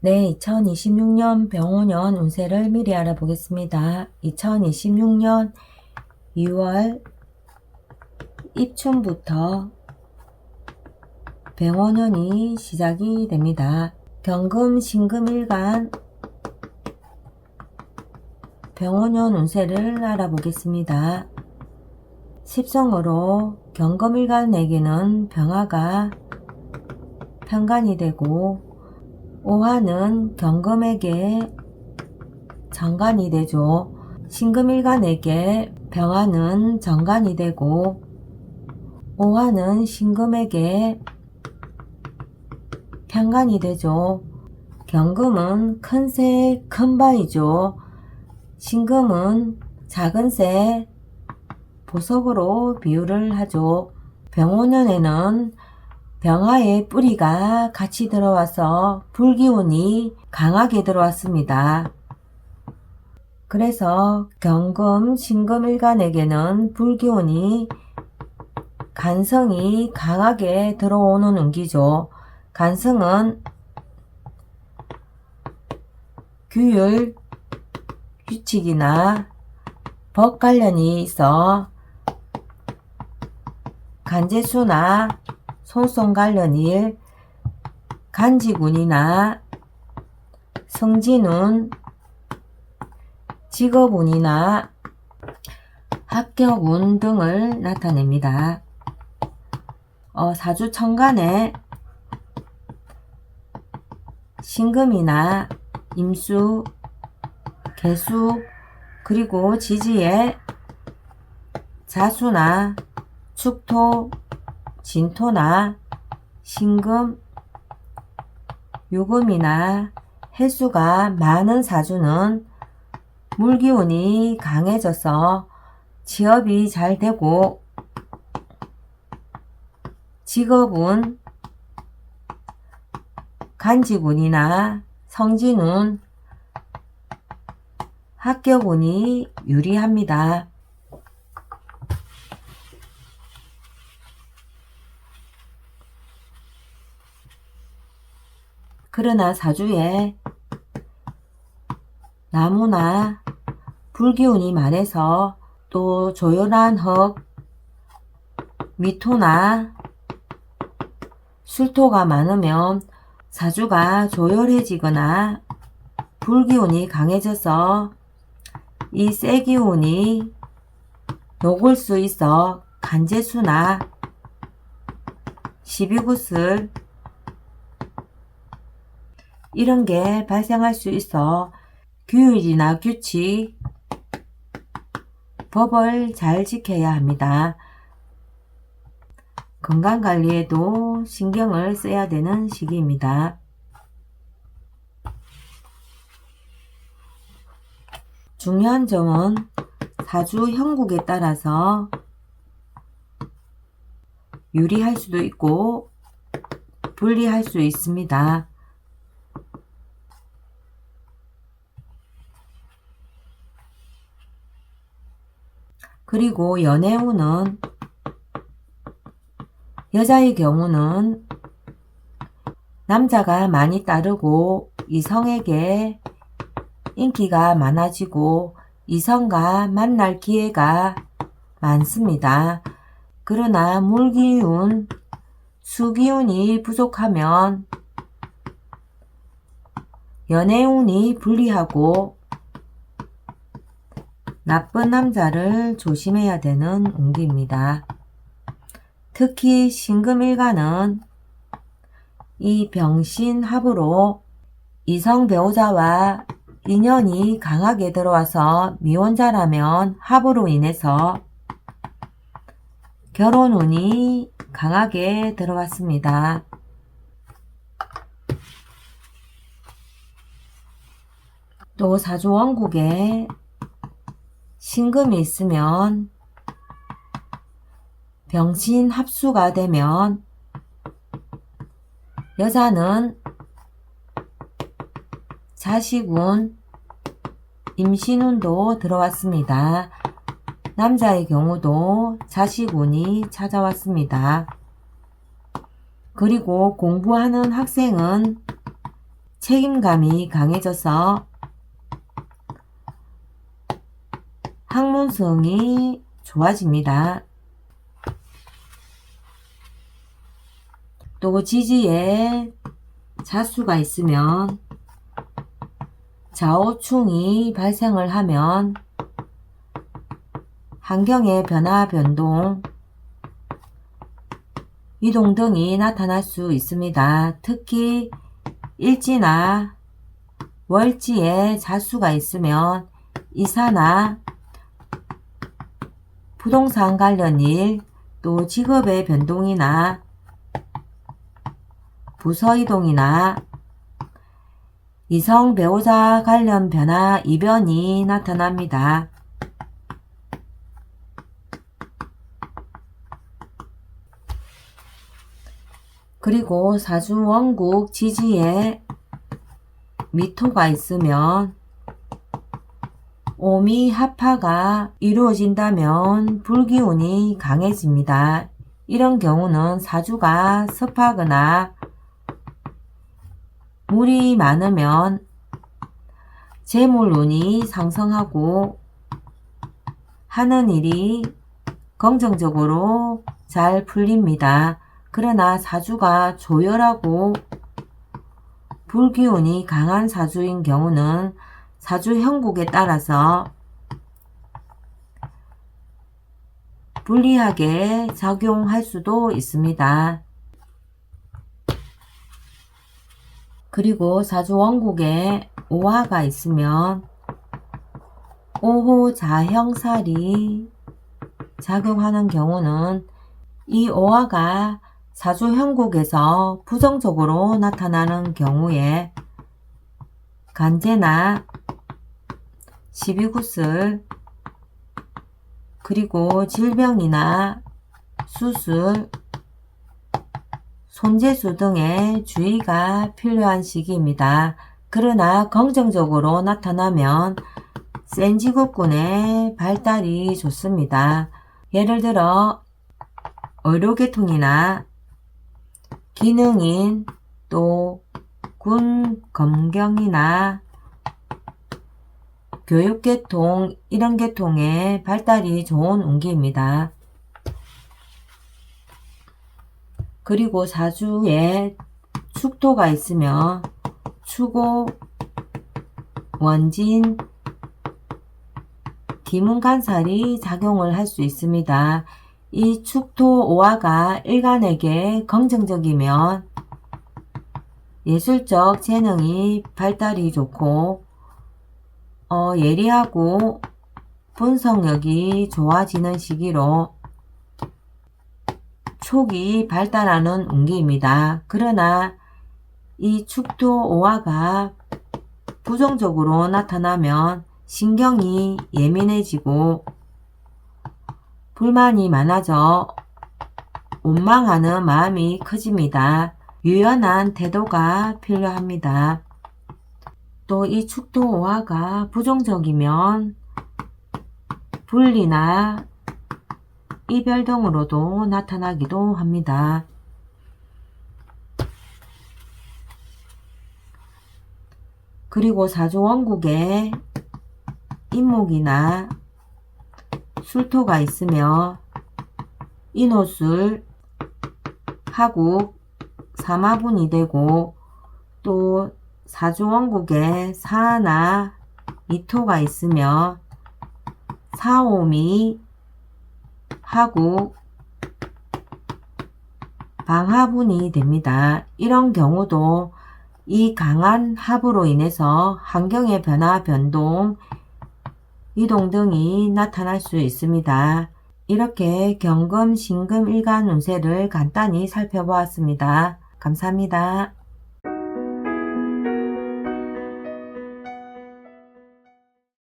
네, 2026년 병원년 운세를 미리 알아보겠습니다. 2026년 2월 입춘부터 병원년이 시작이 됩니다. 경금, 신금일간 병원년 운세를 알아보겠습니다. 십성으로 경금일간에게는 병화가 편관이 되고 오화는 경금에게 정관이 되죠. 신금일간에게 병화는 정관이 되고 오화는 신금에게 편관이 되죠. 경금은 큰 새, 큰 바이죠. 신금은 작은 새, 보석으로 비유를 하죠. 병원년에는 병화의 뿌리가 같이 들어와서 불기운이 강하게 들어왔습니다. 그래서 경금, 신금 일간에게는 불기운이 간성이 강하게 들어오는 운기죠. 간성은 규율, 규칙이나 법 관련이 있어 간제수나 소송 관련 일, 간직운이나 성진운, 직업운이나 합격운 등을 나타냅니다. 어, 사주 천간에 신금이나 임수, 개수, 그리고 지지에 자수나 축토, 진토나 신금, 유금이나 해수가 많은 사주는 물기운이 강해져서 취업이 잘 되고 직업은 간직운이나 성진운, 합격운이 유리합니다. 그러나 사주에 나무나 불기운이 많아서 또 조연한 흙, 미토나 술토가 많으면 사주가 조열해지거나 불기운이 강해져서 이 쇠기운이 녹을 수 있어 간제수나 시비굿을 이런 게 발생할 수 있어 규율이나 규칙, 법을 잘 지켜야 합니다. 건강관리에도 신경을 써야 되는 시기입니다. 중요한 점은 사주 형국에 따라서 유리할 수도 있고 불리할 수 있습니다. 그리고 연애운은 여자의 경우는 남자가 많이 따르고 이성에게 인기가 많아지고 이성과 만날 기회가 많습니다. 그러나 물기운, 수기운이 부족하면 연애운이 불리하고 나쁜 남자를 조심해야 되는 운기입니다. 특히 신금일간은 이 병신합으로 이성 배우자와 인연이 강하게 들어와서 미혼자라면 합으로 인해서 결혼 운이 강하게 들어왔습니다. 또 사주원국에 신금이 있으면 병신 합수가 되면 여자는 자식운, 임신운도 들어왔습니다. 남자의 경우도 자식운이 찾아왔습니다. 그리고 공부하는 학생은 책임감이 강해져서 학문성이 좋아집니다. 또 지지에 자수가 있으면 좌우충이 발생을 하면 환경의 변화, 변동, 이동 등이 나타날 수 있습니다. 특히 일지나 월지에 자수가 있으면 이사나 부동산 관련 일, 또 직업의 변동이나 부서 이동이나 이성 배우자 관련 변화, 이변이 나타납니다. 그리고 사주 원국 지지에 미토가 있으면 오미 합파가 이루어진다면 불기운이 강해집니다. 이런 경우는 사주가 습하거나 물이 많으면 재물운이 상승하고 하는 일이 긍정적으로 잘 풀립니다. 그러나 사주가 조열하고 불기운이 강한 사주인 경우는 사주 형국에 따라서 불리하게 작용할 수도 있습니다. 그리고 사주 원국에 오화가 있으면 오호 자형살이 작용하는 경우는 이 오화가 사주 형국에서 부정적으로 나타나는 경우에 간제나 시비구슬 그리고 질병이나 수술, 손재수 등의 주의가 필요한 시기입니다. 그러나 긍정적으로 나타나면 센지국군의 발달이 좋습니다. 예를 들어 의료계통이나 기능인 또 군 검경이나 교육계통 이런 계통의 발달이 좋은 운기입니다. 그리고 사주에 축토가 있으면 추고, 원진, 기문간살이 작용을 할 수 있습니다. 이 축토 오화가 일간에게 긍정적이면 예술적 재능이 발달이 좋고 어, 예리하고 분석력이 좋아지는 시기로 촉이 발달하는 운기입니다. 그러나 이 축토 오화가 부정적으로 나타나면 신경이 예민해지고 불만이 많아져 원망하는 마음이 커집니다. 유연한 태도가 필요합니다. 또 이 축토 오화가 부정적이면 분리나 이별 등으로도 나타나기도 합니다. 그리고 사주 원국에 인목이나 술토가 있으며 인호술, 하국, 사마분이 되고 또 사주원국에 사나 이토가 있으며 사오미, 하국, 방화분이 됩니다. 이런 경우도 이 강한 합으로 인해서 환경의 변화, 변동, 이동 등이 나타날 수 있습니다. 이렇게 경금, 신금, 일간 운세를 간단히 살펴보았습니다. 감사합니다.